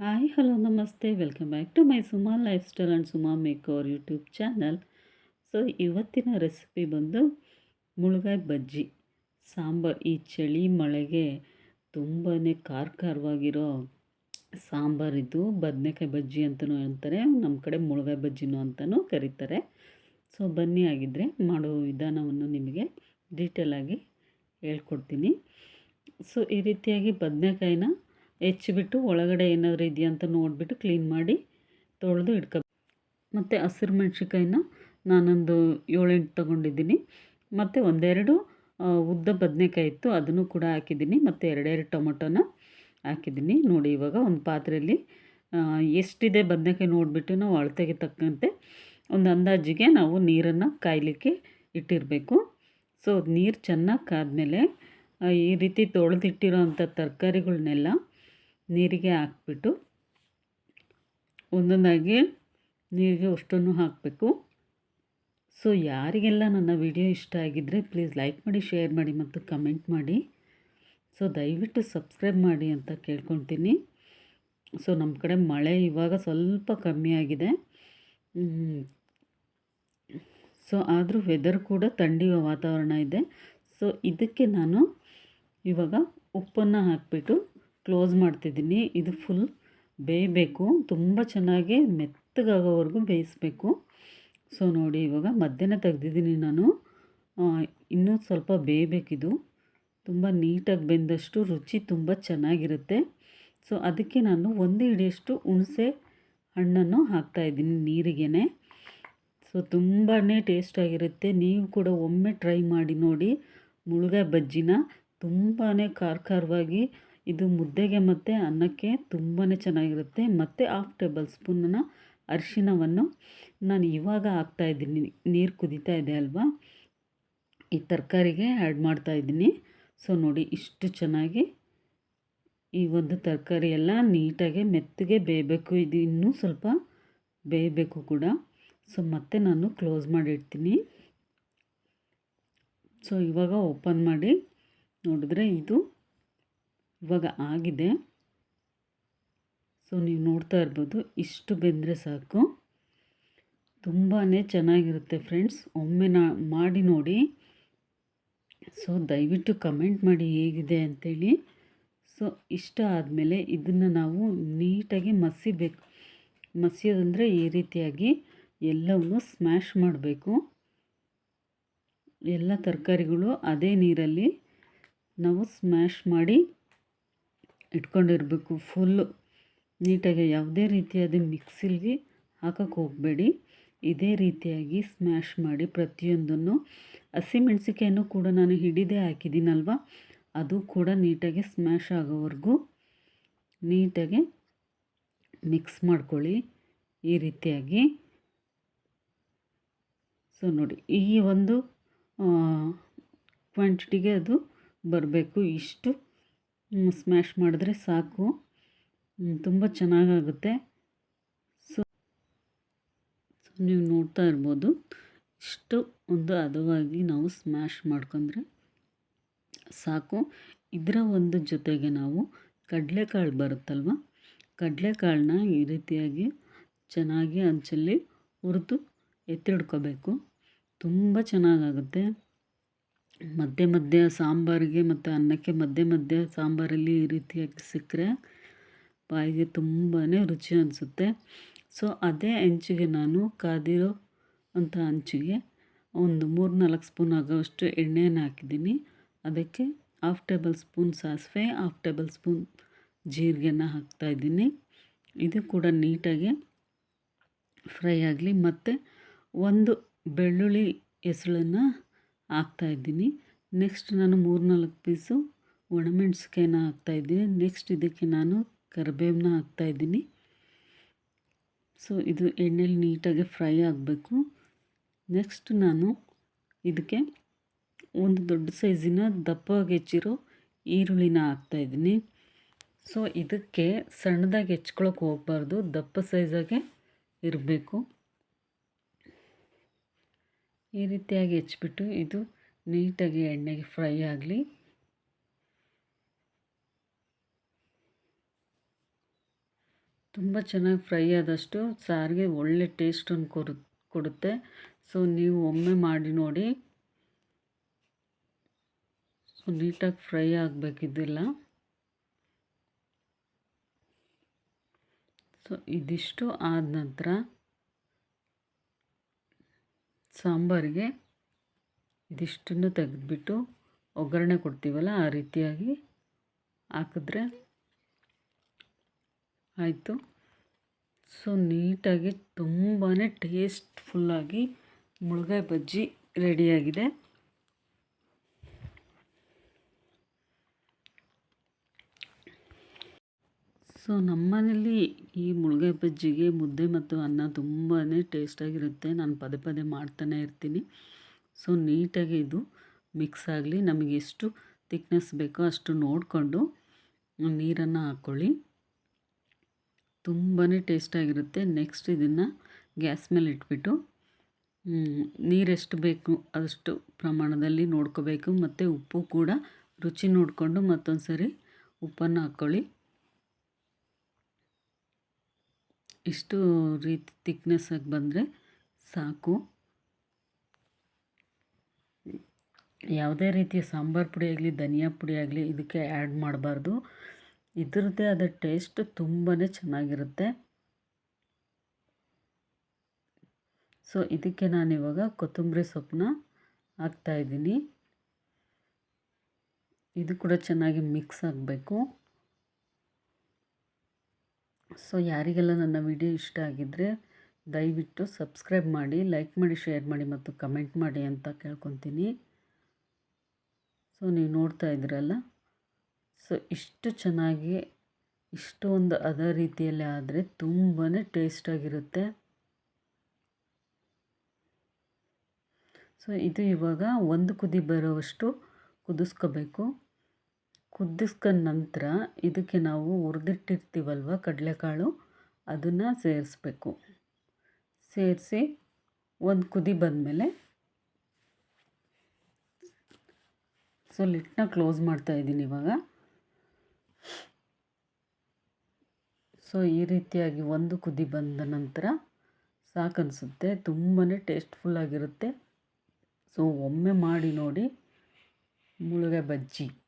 Hi, hello, namaste. Welcome back to my Suma lifestyle and Suma make our YouTube channel. So, ಇವತ್ತಿನ recipe ಬಂದು ಮುಳುಗಾಯಿ ಬಜ್ಜಿ, ಸಾಂಬಾರು. ಈ ಚಳಿ ಮಳೆಗೆ ತುಂಬಾ ಖಾರ ಖಾರವಾಗಿರೋ ಸಾಂಬಾರಿದ್ದು ಬದನೆಕಾಯಿ ಬಜ್ಜಿ ಅಂತಲೂ ಅಂತಾರೆ ನಮ್ಮ ಕಡೆ ಮುಳುಗಾಯಿ ಬಜ್ಜಿನೂ ಅಂತಲೂ ಕರೀತಾರೆ. ಸೊ, ಬನ್ನಿ ಆಗಿದ್ದರೆ ಮಾಡೋ ವಿಧಾನವನ್ನು ನಿಮಗೆ ಡೀಟೇಲಾಗಿ ಹೇಳ್ಕೊಡ್ತೀನಿ. ಸೊ, ಈ ರೀತಿಯಾಗಿ ಬದನೆಕಾಯಿನ ಹೆಚ್ಚಿಬಿಟ್ಟು ಒಳಗಡೆ ಏನಾದರೂ ಇದೆಯಾ ಅಂತ ನೋಡಿಬಿಟ್ಟು ಕ್ಲೀನ್ ಮಾಡಿ ತೊಳೆದು ಇಟ್ಕೋಬೇಕು ಮತ್ತು ಹಸಿರು ಮೆಣ್ಸಿಕಾಯಿನ ನಾನೊಂದು ಏಳೆಂಟು ತೊಗೊಂಡಿದ್ದೀನಿ. ಮತ್ತು ಒಂದೆರಡು ಉದ್ದ ಬದನೆಕಾಯಿ ಇತ್ತು, ಅದನ್ನು ಕೂಡ ಹಾಕಿದ್ದೀನಿ. ಮತ್ತು ಎರಡೆರಡು ಟೊಮೊಟೊನ ಹಾಕಿದ್ದೀನಿ. ನೋಡಿ, ಇವಾಗ ಒಂದು ಪಾತ್ರೆಯಲ್ಲಿ ಎಷ್ಟಿದೆ ಬದನೆಕಾಯಿ ನೋಡಿಬಿಟ್ಟು ನಾವು ಅಳತೆಗೆ ತಕ್ಕಂತೆ ಒಂದು ಅಂದಾಜಿಗೆ ನಾವು ನೀರನ್ನು ಕಾಯಲಿಕ್ಕೆ ಇಟ್ಟಿರಬೇಕು. ಸೊ, ನೀರು ಚೆನ್ನಾಗಿ ಕಾದ್ಮೇಲೆ ಈ ರೀತಿ ತೊಳೆದಿಟ್ಟಿರೋ ಅಂಥ ತರಕಾರಿಗಳ್ನೆಲ್ಲ ನೀರಿಗೆ ಹಾಕ್ಬಿಟ್ಟು ಒಂದೊಂದಾಗಿ ನೀರಿಗೆ ಅಷ್ಟನ್ನು ಹಾಕಬೇಕು. ಸೊ ಯಾರಿಗೆಲ್ಲ ನನ್ನ ವಿಡಿಯೋ ಇಷ್ಟ ಆಗಿದ್ದರೆ ಪ್ಲೀಸ್ ಲೈಕ್ ಮಾಡಿ ಶೇರ್ ಮಾಡಿ ಮತ್ತು ಕಮೆಂಟ್ ಮಾಡಿ. ಸೊ ದಯವಿಟ್ಟು ಸಬ್ಸ್ಕ್ರೈಬ್ ಮಾಡಿ ಅಂತ ಕೇಳ್ಕೊತೀನಿ ಸೊ ನಮ್ಮ ಕಡೆ ಮಳೆ ಇವಾಗ ಸ್ವಲ್ಪ ಕಮ್ಮಿ ಆಗಿದೆ. ಸೊ ಆದರೂ ವೆದರ್ ಕೂಡ ಥಂಡಿ ವಾತಾವರಣ ಇದೆ. ಸೊ ಇದಕ್ಕೆ ನಾನು ಇವಾಗ ಉಪ್ಪನ್ನು ಹಾಕಿಬಿಟ್ಟು ಕ್ಲೋಸ್ ಮಾಡ್ತಿದ್ದೀನಿ. ಇದು ಫುಲ್ ಬೇಯಬೇಕು. ತುಂಬ ಚೆನ್ನಾಗಿ ಮೆತ್ತಗಾಗೋವರೆಗೂ ಬೇಯಿಸ್ಬೇಕು. ಸೊ ನೋಡಿ, ಇವಾಗ ಮಧ್ಯಾಹ್ನ ತೆಗ್ದಿದ್ದೀನಿ ನಾನು. ಇನ್ನೂ ಸ್ವಲ್ಪ ಬೇಯಬೇಕಿದು. ತುಂಬ ನೀಟಾಗಿ ಬೆಂದಷ್ಟು ರುಚಿ ತುಂಬ ಚೆನ್ನಾಗಿರುತ್ತೆ. ಸೊ ಅದಕ್ಕೆ ನಾನು ಒಂದು ಹಿಡಿಯಷ್ಟು ಹುಣಸೆ ಹಣ್ಣನ್ನು ಹಾಕ್ತಾಯಿದ್ದೀನಿ ನೀರಿಗೆ ಸೊ ತುಂಬಾ ಟೇಸ್ಟಾಗಿರುತ್ತೆ. ನೀವು ಕೂಡ ಒಮ್ಮೆ ಟ್ರೈ ಮಾಡಿ ನೋಡಿ. ಮುಳುಗಾಯಿ ಬಜ್ಜಿನ ತುಂಬಾ ಖಾರ ಖಾರವಾಗಿ ಇದು ಮುದ್ದೆಗೆ ಮತ್ತು ಅನ್ನಕ್ಕೆ ತುಂಬಾ ಚೆನ್ನಾಗಿರುತ್ತೆ. ಮತ್ತು ಹಾಫ್ ಟೇಬಲ್ ಸ್ಪೂನನ್ನು ಅರಿಶಿಣವನ್ನು ನಾನು ಇವಾಗ ಹಾಕ್ತಾಯಿದ್ದೀನಿ ನೀರು ಕುದೀತಾ ಇದೆ ಅಲ್ವಾ? ಈ ತರಕಾರಿಗೆ ಆ್ಯಡ್ ಮಾಡ್ತಾಯಿದ್ದೀನಿ ಸೊ ನೋಡಿ ಇಷ್ಟು ಚೆನ್ನಾಗಿ ಈ ಒಂದು ತರಕಾರಿ ಎಲ್ಲ ನೀಟಾಗಿ ಮೆತ್ತಗೆ ಬೇಯಬೇಕು. ಇದು ಇನ್ನೂ ಸ್ವಲ್ಪ ಬೇಯಬೇಕು ಕೂಡ. ಸೊ ಮತ್ತೆ ನಾನು ಕ್ಲೋಸ್ ಮಾಡಿಡ್ತೀನಿ ಸೊ ಇವಾಗ ಓಪನ್ ಮಾಡಿ ನೋಡಿದ್ರೆ ಇದು ಇವಾಗ ಆಗಿದೆ. ಸೊ ನೀವು ನೋಡ್ತಾ ಇರ್ಬೋದು, ಇಷ್ಟು ಬೆಂದರೆ ಸಾಕು. ತುಂಬಾ ಚೆನ್ನಾಗಿರುತ್ತೆ ಫ್ರೆಂಡ್ಸ್. ಒಮ್ಮೆ ನಾ ಮಾಡಿ ನೋಡಿ. ಸೊ ದಯವಿಟ್ಟು ಕಮೆಂಟ್ ಮಾಡಿ ಹೇಗಿದೆ ಅಂಥೇಳಿ ಸೊ ಇಷ್ಟ ಆದಮೇಲೆ ಇದನ್ನು ನಾವು ನೀಟಾಗಿ ಮಸಿಬೇಕು. ಮಸಿಯೋದಂದರೆ ಈ ರೀತಿಯಾಗಿ ಎಲ್ಲವನ್ನು ಸ್ಮ್ಯಾಶ್ ಮಾಡಬೇಕು. ಎಲ್ಲ ತರಕಾರಿಗಳು ಅದೇ ನೀರಲ್ಲಿ ನಾವು ಸ್ಮ್ಯಾಶ್ ಮಾಡಿ ಇಟ್ಕೊಂಡಿರಬೇಕು. ಫುಲ್ಲು ನೀಟಾಗಿ ಯಾವುದೇ ರೀತಿಯಾದ ಮಿಕ್ಸಿಲ್ಗೆ ಹಾಕಕ್ಕೆ ಹೋಗಬೇಡಿ. ಇದೇ ರೀತಿಯಾಗಿ ಸ್ಮ್ಯಾಶ್ ಮಾಡಿ ಪ್ರತಿಯೊಂದನ್ನು ಹಸಿಮೆಣಸಿಕಾಯನ್ನು ಕೂಡ ನಾನು ಹಿಡಿದೇ ಹಾಕಿದ್ದೀನಲ್ವ? ಅದು ಕೂಡ ನೀಟಾಗಿ ಸ್ಮ್ಯಾಶ್ ಆಗೋವರೆಗೂ ನೀಟಾಗಿ ಮಿಕ್ಸ್ ಮಾಡ್ಕೊಳ್ಳಿ. ಈ ರೀತಿಯಾಗಿ. ಸೊ ನೋಡಿ, ಈ ಒಂದು ಕ್ವಾಂಟಿಟಿಗೆ ಅದು ಬರಬೇಕು. ಇಷ್ಟು ಸ್ಮ್ಯಾಶ್ ಮಾಡಿದ್ರೆ ಸಾಕು. ತುಂಬ ಚೆನ್ನಾಗಾಗುತ್ತೆ. ಸೊ ಸೊ ನೀವು ನೋಡ್ತಾ ಇರ್ಬೋದು. ಇಷ್ಟು ಒಂದು ಹದವಾಗಿ ನಾವು ಸ್ಮ್ಯಾಶ್ ಮಾಡ್ಕೊಂಡ್ರೆ ಸಾಕು. ಇದರ ಒಂದು ಜೊತೆಗೆ ನಾವು ಕಡಲೆಕಾಳು ಬರುತ್ತಲ್ವ? ಕಡಲೆಕಾಳನ್ನ ಈ ರೀತಿಯಾಗಿ ಚೆನ್ನಾಗಿ ಅಂಚಲ್ಲಿ ಹುರಿದು ಎತ್ತಿಡ್ಕೋಬೇಕು. ತುಂಬ ಚೆನ್ನಾಗಾಗುತ್ತೆ. ಮಧ್ಯೆ ಮಧ್ಯೆ ಸಾಂಬಾರಿಗೆ ಮತ್ತು ಅನ್ನಕ್ಕೆ ಮಧ್ಯೆ ಮಧ್ಯೆ ಸಾಂಬಾರಲ್ಲಿ ಈ ರೀತಿಯಾಗಿ ಸಿಕ್ಕರೆ ಬಾಯಿಗೆ ತುಂಬಾ ರುಚಿ ಅನಿಸುತ್ತೆ. ಸೊ ಅದೇ ಹೆಂಚಿಗೆ ನಾನು ಕಾದಿರೋ ಅಂಥ ಹಂಚಿಗೆ ಒಂದು ಮೂರು ನಾಲ್ಕು ಸ್ಪೂನ್ ಆಗೋವಷ್ಟು ಎಣ್ಣೆಯನ್ನು ಹಾಕಿದ್ದೀನಿ. ಅದಕ್ಕೆ ಹಾಫ್ ಟೇಬಲ್ ಸ್ಪೂನ್ ಸಾಸಿವೆ ಹಾಫ್ ಟೇಬಲ್ ಸ್ಪೂನ್ ಜೀರಿಗೆನ ಹಾಕ್ತಾಯಿದ್ದೀನಿ ಇದು ಕೂಡ ನೀಟಾಗಿ ಫ್ರೈ ಆಗಲಿ. ಮತ್ತು ಒಂದು ಬೆಳ್ಳುಳ್ಳಿ ಹೆಸಳನ್ನು ಹಾಕ್ತಾಯಿದ್ದೀನಿ ನೆಕ್ಸ್ಟ್ ನಾನು ಮೂರು ನಾಲ್ಕು ಪೀಸು ಒಣಮೆಣ್ಸಿಕಾಯಿನ ಹಾಕ್ತಾಯಿದ್ದೀನಿ ನೆಕ್ಸ್ಟ್ ಇದಕ್ಕೆ ನಾನು ಕರಿಬೇವನ್ನ ಹಾಕ್ತಾಯಿದ್ದೀನಿ ಸೊ ಇದು ಎಣ್ಣೆಲಿ ನೀಟಾಗಿ ಫ್ರೈ ಆಗಬೇಕು. ನೆಕ್ಸ್ಟ್ ನಾನು ಇದಕ್ಕೆ ಒಂದು ದೊಡ್ಡ ಸೈಜಿನ ದಪ್ಪವಾಗಿ ಹೆಚ್ಚಿರೋ ಈರುಳ್ಳಿನ ಹಾಕ್ತಾಯಿದ್ದೀನಿ ಸೊ ಇದಕ್ಕೆ ಸಣ್ಣದಾಗಿ ಹೆಚ್ಕೊಳಕ್ಕೆ ಹೋಗ್ಬಾರ್ದು. ದಪ್ಪ ಸೈಜಾಗೆ ಇರಬೇಕು. ಈ ರೀತಿಯಾಗಿ ಹೆಚ್ಚಿಬಿಟ್ಟು ಇದು ನೀಟಾಗಿ ಎಣ್ಣೆಗೆ ಫ್ರೈ ಆಗಲಿ. ತುಂಬ ಚೆನ್ನಾಗಿ ಫ್ರೈ ಆದಷ್ಟು ಸಾರಿಗೆ ಒಳ್ಳೆ ಟೇಸ್ಟನ್ನು ಕೊರು, ಕೊಡುತ್ತೆ. ಸೊ, ನೀವು ಒಮ್ಮೆ ಮಾಡಿ ನೋಡಿ. ಸೊ, ನೀಟಾಗಿ ಫ್ರೈ ಆಗಬೇಕಿದ್ದಿಲ್ಲ. ಸೊ, ಇದಿಷ್ಟು ಆದ ನಂತರ ಸಾಂಬಾರಿಗೆ ಇದಿಷ್ಟನ್ನು ತೆಗೆದುಬಿಟ್ಟು ಒಗ್ಗರಣೆ ಕೊಡ್ತೀವಲ್ಲ ಆ ರೀತಿಯಾಗಿ ಹಾಕಿದ್ರೆ ಆಯಿತು. ಸೊ, ನೀಟಾಗಿ ತುಂಬಾ ಟೇಸ್ಟ್ಫುಲ್ಲಾಗಿ ಮುಳುಗಾಯಿ ಬಜ್ಜಿ ರೆಡಿಯಾಗಿದೆ. ಸೊ ನಮ್ಮನೇಲಿ ಈ ಮುಳುಗಾಯಿ ಬಜ್ಜಿಗೆ ಮುದ್ದೆ ಮತ್ತು ಅನ್ನ ತುಂಬಾ ಟೇಸ್ಟಾಗಿರುತ್ತೆ. ನಾನು ಪದೇ ಪದೇ ಮಾಡ್ತಾನೆ ಇರ್ತೀನಿ. ಸೊ ನೀಟಾಗಿ ಇದು ಮಿಕ್ಸ್ ಆಗಲಿ, ನಮಗೆ ಎಷ್ಟು ತಿಕ್ನೆಸ್ ಬೇಕೋ ಅಷ್ಟು ನೋಡಿಕೊಂಡು ನೀರನ್ನು ಹಾಕ್ಕೊಳ್ಳಿ ತುಂಬಾ ಟೇಸ್ಟಾಗಿರುತ್ತೆ. ನೆಕ್ಸ್ಟ್ ಇದನ್ನು ಗ್ಯಾಸ್ ಮೇಲೆ ಇಟ್ಬಿಟ್ಟು ನೀರೆಷ್ಟು ಬೇಕು ಅಷ್ಟು ಪ್ರಮಾಣದಲ್ಲಿ ನೋಡ್ಕೋಬೇಕು. ಮತ್ತು ಉಪ್ಪು ಕೂಡ ರುಚಿ ನೋಡಿಕೊಂಡು ಮತ್ತೊಂದು ಸರಿ ಉಪ್ಪನ್ನು ಹಾಕ್ಕೊಳ್ಳಿ ಇಷ್ಟು ರೀತಿ ತಿಕ್ನೆಸ್ಸಾಗಿ ಬಂದರೆ ಸಾಕು. ಯಾವುದೇ ರೀತಿಯ ಸಾಂಬಾರು ಪುಡಿ ಆಗಲಿ, ಧನಿಯಾ ಪುಡಿ ಆಗಲಿ ಇದಕ್ಕೆ ಆ್ಯಡ್ ಮಾಡಬಾರ್ದು. ಇದರದ್ದೇ ಆದ ಟೇಸ್ಟ್ ತುಂಬಾ ಚೆನ್ನಾಗಿರುತ್ತೆ. ಸೊ ಇದಕ್ಕೆ ನಾನಿವಾಗ ಕೊತ್ತಂಬರಿ ಸೊಪ್ಪನ್ನ ಹಾಕ್ತಾಯಿದ್ದೀನಿ ಇದು ಕೂಡ ಚೆನ್ನಾಗಿ ಮಿಕ್ಸ್ ಆಗಬೇಕು. ಸೊ ಯಾರಿಗೆಲ್ಲ ನನ್ನ ವಿಡಿಯೋ ಇಷ್ಟ ಆಗಿದ್ದರೆ ದಯವಿಟ್ಟು ಸಬ್ಸ್ಕ್ರೈಬ್ ಮಾಡಿ, ಲೈಕ್ ಮಾಡಿ, ಶೇರ್ ಮಾಡಿ ಮತ್ತು ಕಮೆಂಟ್ ಮಾಡಿ ಅಂತ ಕೇಳ್ಕೊತೀನಿ. ಸೊ ನೀವು ನೋಡ್ತಾ ಇದ್ದೀರಲ್ಲ? ಸೊ ಇಷ್ಟು ಚೆನ್ನಾಗಿ, ಇಷ್ಟೊಂದು ಅದ ರೀತಿಯಲ್ಲಿ ಆದರೆ ತುಂಬಾ ಟೇಸ್ಟಾಗಿರುತ್ತೆ. ಸೊ ಇದು ಇವಾಗ ಒಂದು ಕುದಿ ಬರೋವಷ್ಟು ಕುದಿಸ್ಕೋಬೇಕು. ಕುದಿಸ್ಕೊಂಡ ನಂತರ ಇದಕ್ಕೆ ನಾವು ಹುರಿದಿಟ್ಟಿರ್ತೀವಲ್ವ ಕಡಲೆಕಾಳು? ಅದನ್ನು ಸೇರಿಸ್ಬೇಕು. ಸೇರಿಸಿ ಒಂದು ಕುದಿ ಬಂದಮೇಲೆ ಸೊ, ಲಿಟ್ನ ಕ್ಲೋಸ್ ಮಾಡ್ತಾ ಇದ್ದೀನಿ ಇವಾಗ. ಸೊ, ಈ ರೀತಿಯಾಗಿ ಒಂದು ಕುದಿ ಬಂದ ನಂತರ ಸಾಕನ್ನಿಸುತ್ತೆ ತುಂಬಾ ಟೇಸ್ಟ್ಫುಲ್ಲಾಗಿರುತ್ತೆ ಸೊ, ಒಮ್ಮೆ ಮಾಡಿ ನೋಡಿ ಮುಳುಗೆ ಬಜ್ಜಿ.